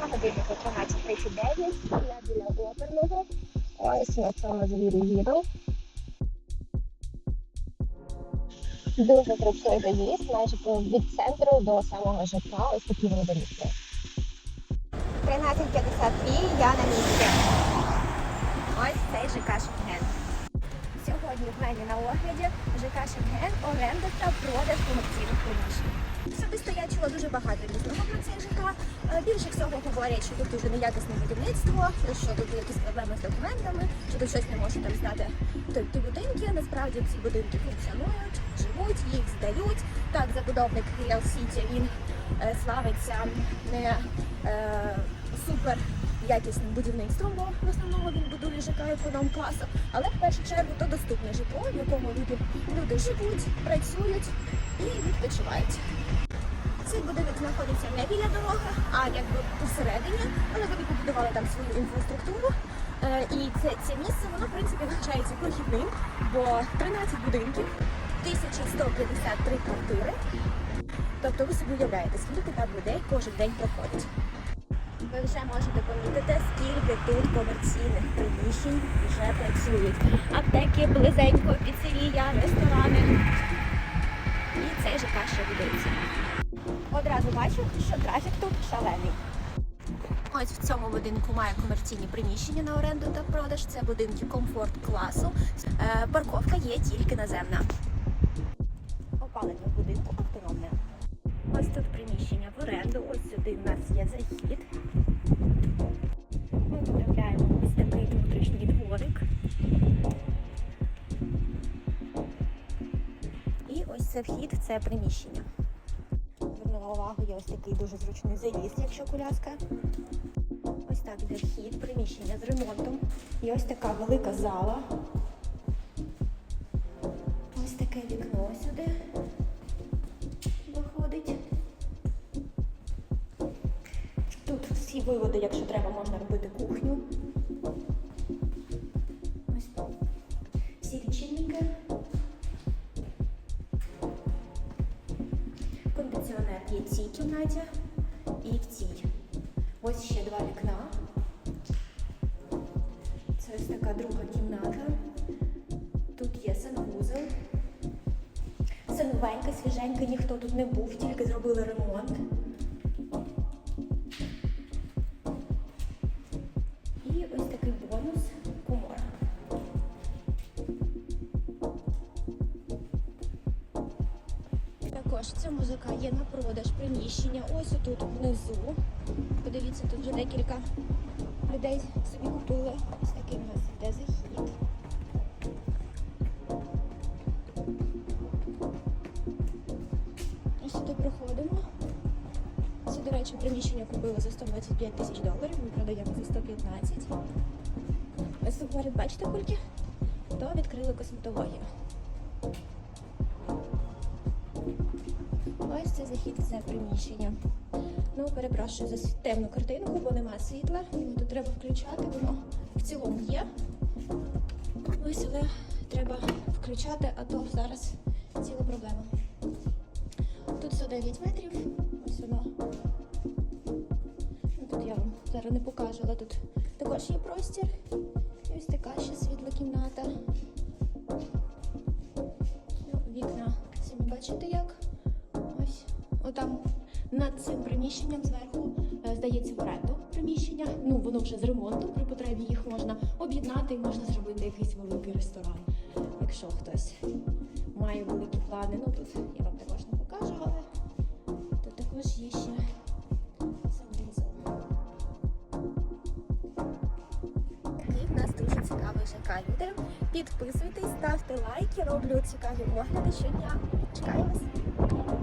На годиннику 13.39, я біля оперного. Ось на цьому звірі їду. Дуже зручний доїзд, майже по- від центру до самого ЖК. Ось такі вони доріжки. 13.52, я на місці. Ось цей ЖК Шенген. Сьогодні в мене на огляді ЖК Шенген, оренда та продаж комерційних приміщень. Особисто я чула дуже багато різного про цей ЖК. Е, Більше всього говорять, що тут дуже неякісне будівництво, що тут якісь проблеми з документами, що тут щось не може там здати ті будинки. Насправді ці будинки функціонують, живуть, їх здають. Так, забудовник Real City, він е, славиться не е, супер якісним будівництвом, бо в основному він будує ЖК економ класу, але в першу чергу то доступне житло, в якому люди, люди живуть, працюють і відпочивають. Цей будинок знаходиться не біля дороги, а якби посередині, але вони побудували там свою інфраструктуру. Е, І це, це місце, воно в принципі вважається прохідним, бо 13 будинків, 1153 квартири. Тобто ви собі уявляєте, скільки там людей кожен день проходить. Ви вже можете помітити, скільки тут комерційних приміщень вже працюють. Аптеки, близенько, піцерія, ресторани. І цей ЖК ще будується. Одразу бачу, що трафік тут шалений. Ось в цьому будинку має комерційні приміщення на оренду та продаж. Це будинки комфорт класу. Е, парковка є тільки наземна. Ось тут приміщення в оренду. Ось сюди в нас є захід. Ми потрапляємо ось такий внутрішній дворик. І ось це вхід в це приміщення. Звернула увагу, є ось такий дуже зручний заїзд, якщо коляска. Ось так йде вхід, приміщення з ремонтом. І ось така велика зала. Ось таке вікно сюди Всі виводи, якщо треба, можна робити кухню. Ось всі лічильники. Кондиціонер є в цій кімнаті і в цій. Ось ще два вікна. Це ось така друга кімната. Тут є санвузол. Все новеньке, свіженьке, ніхто тут не був, тільки зробили ремонт. Також цьому ЖК є на продаж приміщення. Ось отут внизу. Подивіться, тут вже декілька людей собі купили. Ось такий у нас йде захід. Ось сюди проходимо. Це, до речі, приміщення купили за 125 тисяч доларів. Ми продаємо за 115. Ось поряд, бачите кульки? То відкрили косметологію. Ось це захід це приміщення. Ну, перепрошую за темну картинку, бо нема світла. Його тут треба включати, воно в цілому є. Ось, але треба включати, а то зараз ціла проблема. Тут 109 метрів, ось воно. Ну, Тут я вам зараз не покажу, але тут також є простір. І ось така ще світла кімната. Ну, вікна самі бачите як. Отам над цим приміщенням зверху е, здається в оренду приміщення. Ну, воно вже з ремонтом, при потребі їх можна об'єднати і можна зробити якийсь великий ресторан, якщо хтось має великі плани. Ну тут я вам також не покажу, але тут також є ще. Люди, підписуйтесь, ставте лайки, роблю цікаві огляди щодня. Чекаю вас.